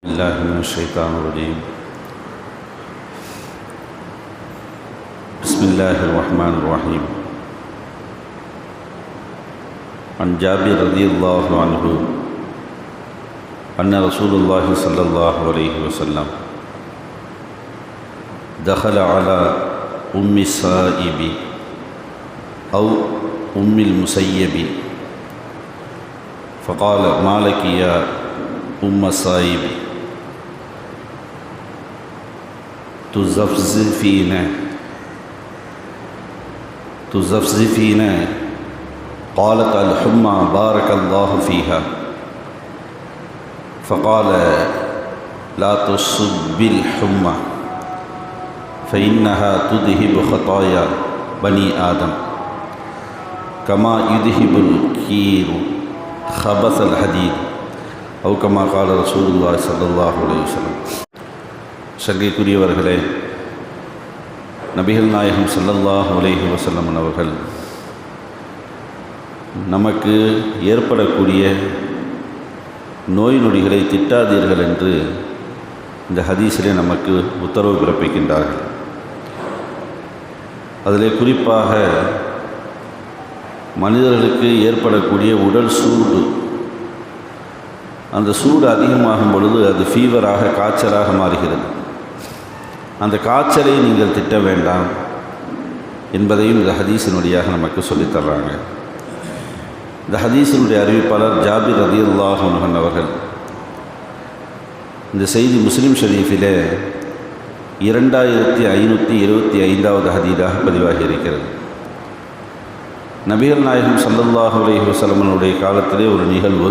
الله من الشيطان الرجيم. بسم الله الرحمن الرحيم. عن جابر رضي الله عنه أن رسول الله صلى الله عليه وسلم دخل على أم السائب أو أم المسيب. فقال ما لك يا أم تو السائب تزفزفين تزفزفين قالت الحمى بارك الله فيها۔ فقال لا تصب الحمى فإنها تذهب خطايا بني آدم۔ كما يذهب الكير خبث الحديد، أو كما قال رسول الله صلى الله عليه وسلم۔ சங்கைக்குரியவர்களே நபிகள் நாயகம் ஸல்லல்லாஹு அலைஹி வஸல்லம் அவர்கள் நமக்கு ஏற்படக்கூடிய நோய் நொடிகளை திட்டாதீர்கள் என்று இந்த ஹதீஸிலே நமக்கு உத்தரவு பிறப்பிக்கின்றார்கள். அதிலே குறிப்பாக மனிதர்களுக்கு ஏற்படக்கூடிய உடல் சூடு. அந்த சூடு அதிகமாகும் பொழுது அது ஃபீவராக காய்ச்சலாக மாறுகிறது. அந்த காய்ச்சலை நீங்கள் திட்ட வேண்டாம் என்பதையும் இந்த ஹதீஸினுடையாக நமக்கு சொல்லித்தர்றாங்க இந்த ஹதீஸினுடைய அறிவிப்பாளர் ஜாபிர் ரதியுல்லாஹ் மகன் அவர்கள் இந்த செய்தி முஸ்லீம் ஷரீஃபிலே இரண்டாயிரத்தி ஐநூற்றி இருபத்தி ஐந்தாவது ஹதீதாக பதிவாகி இருக்கிறது. நபிகள் நாயகம் சல்லல்லாஹ் அலைஹி வஸல்லமனுடைய காலத்திலே ஒரு நிகழ்வு.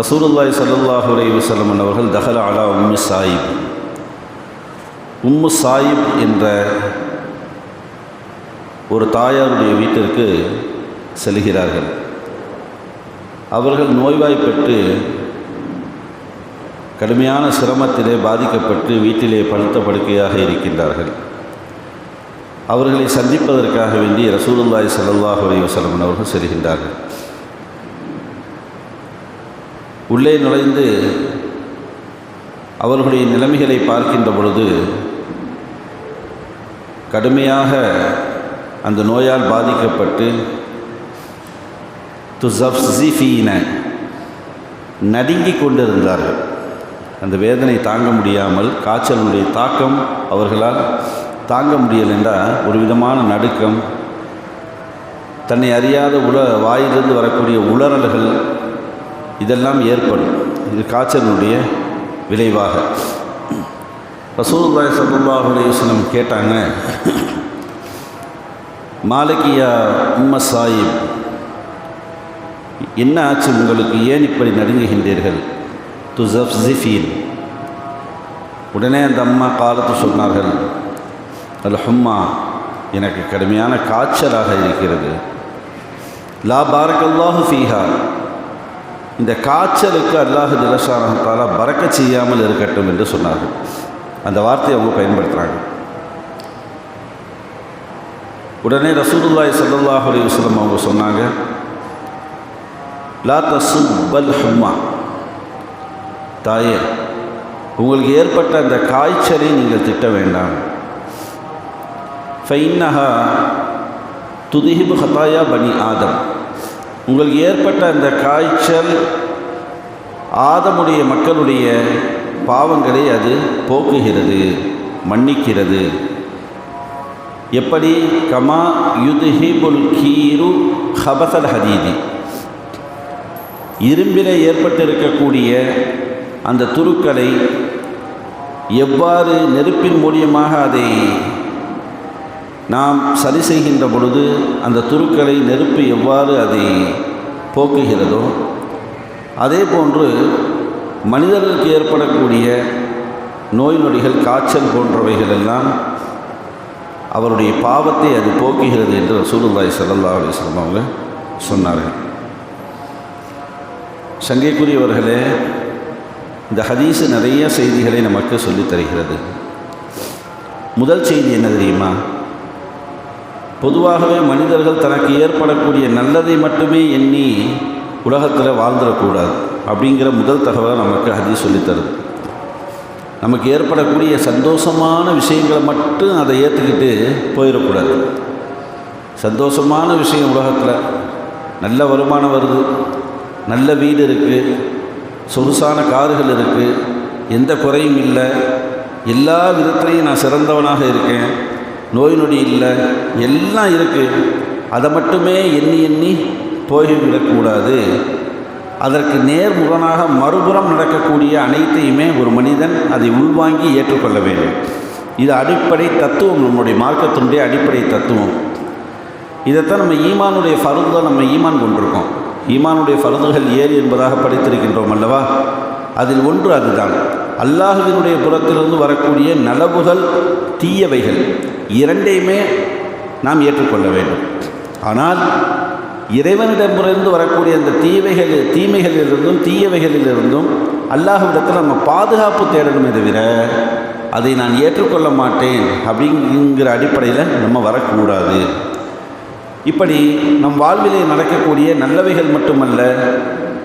ரசூலுல்லாய் சல்லல்லாஹ் அலைஹி அவர்கள் தஹல அலா உம்மி சாயிப் உம்மு சாயிப் என்ற ஒரு தாயாருடைய வீட்டிற்கு செல்கிறார்கள். அவர்கள் நோய்வாய்ப்பட்டு கடுமையான சிரமத்திலே பாதிக்கப்பட்டு வீட்டிலே பழுத்த படுக்கையாக இருக்கின்றார்கள். அவர்களை சந்திப்பதற்காக வேண்டி ரசூலுல்லாய் சல்லாஹ் அலி அவர்கள் செல்கின்றார்கள். உள்ளே நுழைந்து அவர்களுடைய நிலைமைகளை பார்க்கின்ற பொழுது கடுமையாக அந்த நோயால் பாதிக்கப்பட்டு துசப்சிஃபீன நடுங்கிக் கொண்டிருந்தார்கள். அந்த வேதனை தாங்க முடியாமல் காய்ச்சலுடைய தாக்கம் அவர்களால் தாங்க முடியலை என்றால் ஒரு விதமான நடுக்கம் தன்னை அறியாத உல வாயிலிருந்து வரக்கூடிய உளறல்கள் இதெல்லாம் ஏற்படும். இது காய்ச்சலுடைய விளைவாக. ரசூல்லாய் சல்லாஹ் அலையுஸ்லம் கேட்டாங்க மாலிகியா உம்ம சாயிப் என்ன ஆச்சு உங்களுக்கு? ஏன் இப்படி நடுங்குகின்றீர்கள்? துசப்சிஃபீன் உடனே அந்த அம்மா காலத்து சொன்னார்கள் அல் ஹும்மா எனக்கு கடுமையான காய்ச்சலாக இருக்கிறது. லா பாரக்கல்லாஹு ஃபீஹா. இந்த காய்ச்சலுக்கு அல்லாஹு ஜலசானத்தால் பறக்க செய்யாமல் இருக்கட்டும் என்று சொன்னார்கள். அந்த வார்த்தையை அவங்க பயன்படுத்துகிறாங்க உடனே ரசூலுல்லாய் சல்லாஹ் அலி வஸ்லம் அவங்க சொன்னாங்க லா தசுப்பல் ஹும்மா. தாயே உங்களுக்கு ஏற்பட்ட அந்த காய்ச்சலை நீங்கள் திட்ட வேண்டாம். ஃபைன்னஹா துதிஹிபு ஹதாயா பனி ஆதம். உங்களுக்கு ஏற்பட்ட அந்த காய்ச்சல் ஆதமுடைய மக்களுடைய பாவங்களை அது போக்குகிறது மன்னிக்கிறது. எப்படி? கமா யுதுஹிபுல் கீரு ஹபசல் ஹதீதி. இரும்பில் ஏற்பட்டிருக்கக்கூடிய அந்த துருக்களை எவ்வாறு நெருப்பின் மூலியமாக அதை நாம் சரி செய்கின்ற பொழுது அந்த துருக்களை நெருப்பு எவ்வாறு அதை போக்குகிறதோ அதே போன்று மனிதர்களுக்கு ஏற்படக்கூடிய நோய் நொடிகள் காய்ச்சல் போன்றவைகள் எல்லாம் அவருடைய பாவத்தை அது போக்குகிறது என்று ரசூலுல்லாய் சல்லா அலிஸ்லாம் அவங்க சொன்னார்கள். சங்கைக்குரியவர்களே இந்த ஹதீஸு நிறைய செய்திகளை நமக்கு சொல்லித் தருகிறது. முதல் செய்தி என்ன தெரியுமா? பொதுவாகவே மனிதர்கள் தனக்கு ஏற்படக்கூடிய நல்லதை மட்டுமே எண்ணி உலகத்தில் வாழ்ந்துடக்கூடாது. அப்படிங்கிற முதல் தகவலை நமக்கு ஹதீஸ் சொல்லித்தருது. நமக்கு ஏற்படக்கூடிய சந்தோஷமான விஷயங்களை மட்டும் அதை ஏற்றுக்கிட்டு போயிடக்கூடாது. சந்தோஷமான விஷயம் உலகத்தில். நல்ல வருமானம் வருது. நல்ல வீடு இருக்குது சொகுசான கார்கள் இருக்குது எந்த குறையும் இல்லை. எல்லா விதத்துலையும் நான் சிறந்தவனாக இருக்கேன். நோய் நொடி இல்லை. எல்லாம் இருக்குது அதை மட்டுமே எண்ணி எண்ணி போய்விடக்கூடாது. அதற்கு நேர்முகனாக மறுபுறம் நடக்கக்கூடிய அனைத்தையுமே ஒரு மனிதன் அதை உள்வாங்கி ஏற்றுக்கொள்ள வேண்டும். இது அடிப்படை தத்துவம் நம்முடைய மார்க்கத்தினுடைய அடிப்படை தத்துவம். இதைத்தான் நம்ம ஈமானுடைய ஃபருதாக நம்ம ஈமான் கொண்டிருக்கோம். ஈமானுடைய ஃபருதுகள் ஏழு என்பதாக படித்திருக்கின்றோம் அல்லவா? அதில் ஒன்று அதுதான். அல்லாஹுவினுடைய புறத்திலிருந்து வரக்கூடிய நலவுகள் தீயவைகள் இரண்டையுமே நாம் ஏற்றுக்கொள்ள வேண்டும். ஆனால் இறைவனிடமிருந்து வரக்கூடிய அந்த தீவைகள் தீமைகளிலிருந்தும் தீயவைகளிலிருந்தும் அல்லாஹ்விடத்தில் நம்ம பாதுகாப்பு தேடணுமே தவிர அதை நான் ஏற்றுக்கொள்ள மாட்டேன் அப்படிங்கிற அடிப்படையில் நம்ம வரக்கூடாது. இப்படி நம் வாழ்விலே நடக்கக்கூடிய நல்லவைகள் மட்டுமல்ல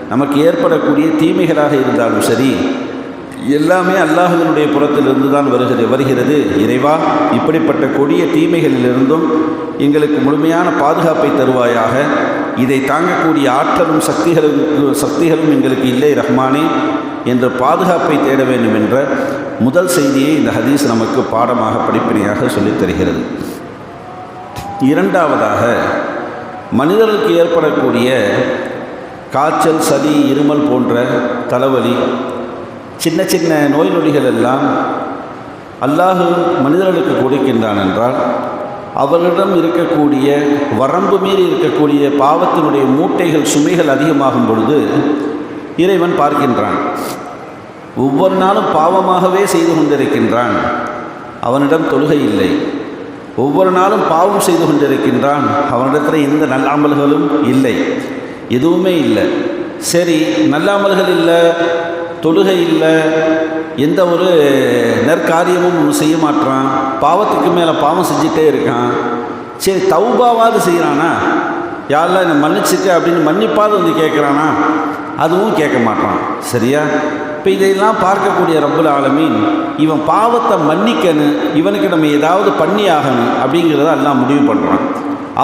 நமக்கு ஏற்படக்கூடிய தீமைகளாக இருந்தாலும் சரி எல்லாமே அல்லாஹுவினுடைய புறத்திலிருந்து தான் வருகிறது. வருகிறது இறைவா இப்படிப்பட்ட கொடிய தீமைகளிலிருந்தும் எங்களுக்கு முழுமையான பாதுகாப்பை தருவாயாக. இதை தாங்கக்கூடிய ஆற்றலும் சக்திகளும் சக்திகளும் எங்களுக்கு இல்லை ரஹ்மானே என்ற பாதுகாப்பை தேட வேண்டும் என்ற முதல் செய்தியை இந்த ஹதீஸ் நமக்கு பாடமாக படிப்பினையாக சொல்லித் தருகிறது. இரண்டாவதாக மனிதர்களுக்கு ஏற்படக்கூடிய காய்ச்சல் சளி இருமல் போன்ற தலைவலி சின்ன சின்ன நோய் நொடிகள் எல்லாம் அல்லாஹு மனிதர்களுக்கு கொடுக்கின்றான் என்றால் அவர்களிடம் இருக்கக்கூடிய வரம்பு மீறி இருக்கக்கூடிய பாவத்தினுடைய மூட்டைகள் சுமைகள் அதிகமாகும் பொழுது இறைவன் பார்க்கின்றான். ஒவ்வொரு நாளும் பாவமாகவே செய்து கொண்டிருக்கின்றான். அவனிடம் தொழுகை இல்லை. ஒவ்வொரு நாளும் பாவம் செய்து கொண்டிருக்கின்றான். அவனிடத்தில் எந்த நல்லாமல்களும் இல்லை. எதுவுமே இல்லை. சரி நல்லாமல்கள் இல்லை. தொழுகை இல்லை எந்த ஒரு நற்காரியமும் செய்ய மாட்டான் பாவத்துக்கு மேலே பாவம் செஞ்சிட்டே இருக்கான். சரி தௌபாவாது செய்கிறானா யாரெல்லாம் என்னை மன்னிச்சுக்க அப்படின்னு மன்னிப்பாவது வந்து கேட்குறானா அதுவும் கேட்க மாட்டான் சரியா? இப்போ இதையெல்லாம் பார்க்கக்கூடிய ரப்புல் ஆலமீன் இவன் பாவத்தை மன்னிக்கணும் இவனுக்கு நம்ம ஏதாவது பண்ணி ஆகணும் அப்படிங்கிறத எல்லாம் முடிவு பண்ணுறான்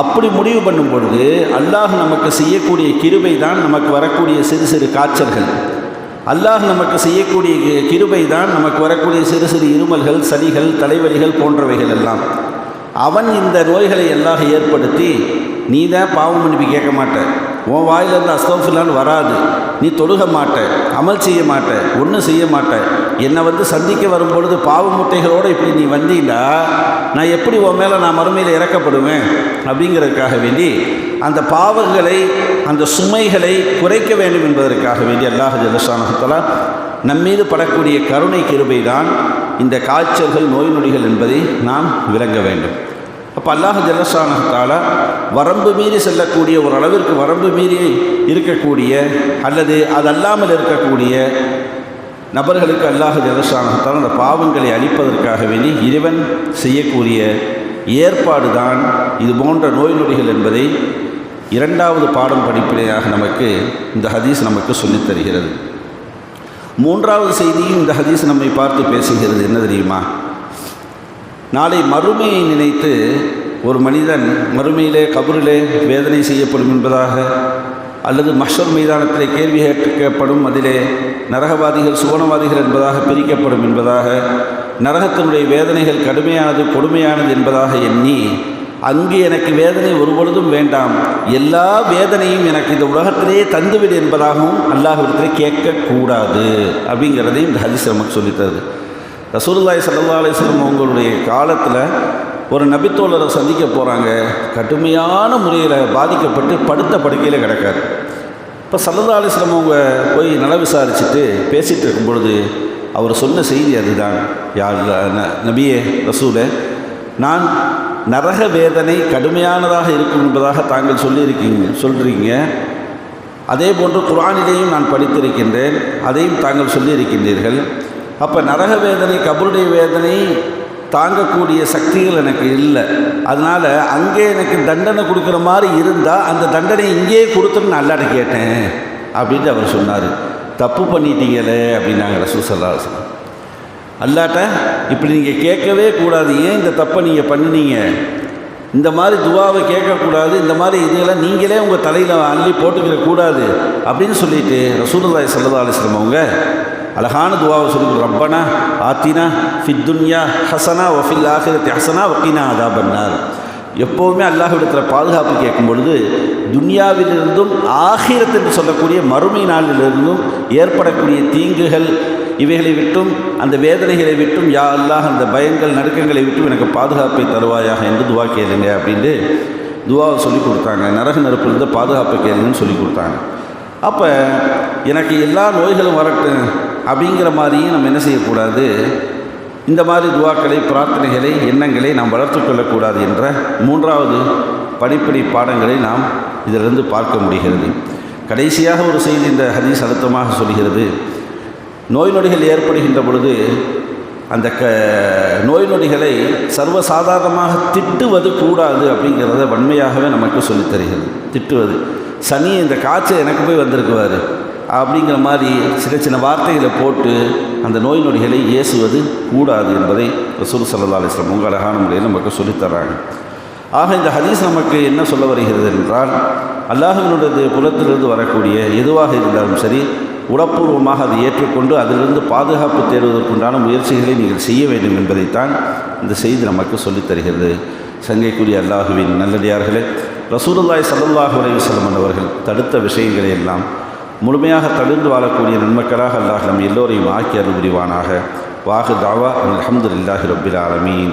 அப்படி முடிவு பண்ணும் பொழுது அல்லாஹ் நமக்கு செய்யக்கூடிய கிருபை தான் நமக்கு வரக்கூடிய சிறு சிறு காய்ச்சல்கள். அல்லாஹ் நமக்கு செய்யக்கூடிய கிருபை தான் நமக்கு வரக்கூடிய சிறு சிறு இருமல்கள் சளிகள் தலைவலிகள் போன்றவைகள் எல்லாம். அவன் இந்த நோய்களை எல்லாம் ஏற்படுத்தி நீ தான் பாவம் மன்னிப்பு கேட்க மாட்ட. உன் வாயிலிருந்து அஸ்தோஃபில்லான்னு வராது. நீ தொழுக மாட்ட. அமல் செய்ய மாட்ட. ஒன்றும் செய்ய மாட்ட. என்னை வந்து சந்திக்க வரும் பொழுது முட்டைகளோடு இப்படி நீ வந்தீங்கன்னா நான் எப்படி உன் மேலே நான் மறுமையில் இறக்கப்படுவேன்? அப்படிங்கிறதுக்காக வேண்டி அந்த பாவங்களை அந்த சுமைகளை குறைக்க வேண்டும் என்பதற்காக வேண்டி அல்லாஹ் ஜலசானத்தலா நம்மீது படக்கூடிய கருணை கிருபை தான் இந்த காய்ச்சல்கள் நோய் நொடிகள் என்பதை நாம் விளங்க வேண்டும். அப்போ அல்லாஹ் ஜலசானத்தால் வரம்பு மீறி செல்லக்கூடிய ஒரு அளவிற்கு வரம்பு மீறி இருக்கக்கூடிய அல்லது அது அல்லாமல் இருக்கக்கூடிய நபர்களுக்கு அல்லாஹ் ஜலசானத்தால் அந்த பாவங்களை அழிப்பதற்காக வேண்டி இறைவன் செய்யக்கூடிய ஏற்பாடு தான் இது போன்ற நோய் நொடிகள் என்பதை இரண்டாவது பாடம் படிப்பினையாக நமக்கு இந்த ஹதீஸ் நமக்கு சொல்லித் தருகிறது. மூன்றாவது செய்தியும் இந்த ஹதீஸ் நம்மை பார்த்து பேசுகிறது. என்ன தெரியுமா? நாளை மறுமையை நினைத்து ஒரு மனிதன் மறுமையிலே கபரிலே வேதனை செய்யப்படும் என்பதாக அல்லது மஷர் மைதானத்திலே கேள்வி கேட்கப்படும் அதிலே நரகவாதிகள் சுவனவாதிகள் என்பதாக பிரிக்கப்படும் என்பதாக நரகத்தினுடைய வேதனைகள் கடுமையானது கொடுமையானது என்பதாக எண்ணி அங்கு எனக்கு வேதனை ஒருபொழுதும் வேண்டாம். எல்லா வேதனையும் எனக்கு இந்த உலகத்திலேயே தந்துவிடு என்பதாகவும் அல்லாஹிடத்திலே கேட்கக்கூடாது அப்படிங்கிறதையும் இந்த ஹதீஸ் நமக்கு சொல்லித்தருது. ரசூலுல்லாய் சல்லா அலிஸ்லம் அவங்களுடைய காலத்தில் ஒரு நபித்தோழரை சந்திக்க போகிறாங்க கடுமையான முறையில் பாதிக்கப்பட்டு படுத்த படுக்கையில் கிடக்காரு. இப்போ சல்லா அலிஸ்லம் அவங்க போய் நல விசாரிச்சுட்டு பேசிகிட்டு இருக்கும் பொழுது அவர் சொன்ன செய்தி அதுதான். யார் நபியே ரசூலை நான் நரக வேதனை கடுமையானதாக இருக்கும் என்பதாக தாங்கள் சொல்லியிருக்கீங்க சொல்கிறீங்க அதே போன்று குர்ஆனிலேயும் நான் படித்திருக்கின்றேன் அதையும் தாங்கள் சொல்லியிருக்கின்றீர்கள். அப்போ நரக வேதனை கபருடைய வேதனை தாங்கக்கூடிய சக்திகள் எனக்கு இல்லை. அதனால் அங்கே எனக்கு தண்டனை கொடுக்குற மாதிரி இருந்தால் அந்த தண்டனை இங்கேயே கொடுத்துட்டு நல்லாட்ட கேட்டேன் அப்படின்ட்டு அவர் சொன்னார். தப்பு பண்ணிட்டீங்களே அப்படின்னாங்க ரசூசல்லா அல்லாட்ட இப்படி நீங்கள் கேட்கவே கூடாது. ஏன் இந்த தப்பை நீங்கள் பண்ணினீங்க? இந்த மாதிரி துவாவை கேட்கக்கூடாது. இந்த மாதிரி இதெல்லாம் நீங்களே உங்கள் தலையில் அள்ளி போட்டுக்கிற கூடாது அப்படின்னு சொல்லிட்டு ரசூலுல்லாய் சல்லா அலிஸ்லம் அவங்க அழகான துவாவை சொல்லி ரப்பனா ஆத்தினா ஃபித்துன்யா ஹசனா வஃபில் ஆஹிரத்தி ஹசனா வக்கீனா அதா பண்ணார் எப்போவுமே அல்லாஹ்விடத்தில் பாதுகாப்பு கேட்கும் பொழுது துன்யாவிலிருந்தும் ஆகிரத் என்று சொல்லக்கூடிய மறுமை நாளிலிருந்தும் ஏற்படக்கூடிய தீங்குகள் இவைகளை விட்டும் அந்த வேதனைகளை விட்டும் யா அல்லாஹ் அந்த பயங்கள் நடுக்கங்களை விட்டும் எனக்கு பாதுகாப்பை தருவாயாக என்று துவா கேளுங்க அப்படின்ட்டு துவாவை சொல்லி கொடுத்தாங்க. நரக நெருப்பிலிருந்து பாதுகாப்பை கேளுங்கன்னு சொல்லி கொடுத்தாங்க. அப்போ எனக்கு எல்லா நோய்களும் வரட்டும் அப்படிங்கிற மாதிரியும் நம்ம என்ன செய்யக்கூடாது? இந்த மாதிரி துவாக்களை பிரார்த்தனைகளை எண்ணங்களை நாம் வளர்த்து கொள்ளக்கூடாது என்ற மூன்றாவது படிப்படி பாடங்களை நாம் இதிலிருந்து பார்க்க முடிகிறது. கடைசியாக ஒரு செய்தி இந்த ஹதீஸ் அழுத்தமாக சொல்கிறது. நோய் நொடிகள் ஏற்படுகின்ற பொழுது அந்த க நோய் நொடிகளை சர்வசாதாரணமாக திட்டுவது கூடாது அப்படிங்கிறத வன்மையாகவே நமக்கு சொல்லித் தருகிறது. திட்டுவது. சனி இந்த காய்ச்சல் எனக்கு போய் வந்திருக்குவார் அப்படிங்கிற மாதிரி சின்ன சின்ன வார்த்தைகளை போட்டு அந்த நோய் நொடிகளை ஏசுவது கூடாது என்பதை ரசூல் சல்லா அலிஸ்லாம் உங்கள் அழகான முறையில் நமக்கு சொல்லித்தராங்க ஆக இந்த ஹதீஸ் நமக்கு என்ன சொல்ல வருகிறது என்றால் அல்லாஹினுடைய புலத்திலிருந்து வரக்கூடிய எதுவாக இருந்தாலும் சரி உடப்பூர்வமாக அதை ஏற்றுக்கொண்டு அதிலிருந்து பாதுகாப்பு தேடுவதற்குண்டான முயற்சிகளை நீங்கள் செய்ய வேண்டும் என்பதைத்தான் இந்த செய்தி நமக்கு சொல்லித் தருகிறது. சங்கைக்குரிய அல்லாஹுவின் நல்லடியார்களே ரசூலுல்லாய் சல்லாஹூ அலைவசல்லம் அவர்கள் தடுத்த விஷயங்களை எல்லாம் முழுமையாக தடுந்து வாழக்கூடிய நன்மக்களாக அல்லாஹ் நம் எல்லோரையும் ஆக்கி அருள் புரிவானாக. வாகு தாவா அலமதுல்லாஹி ரபில் ஆலமீன்.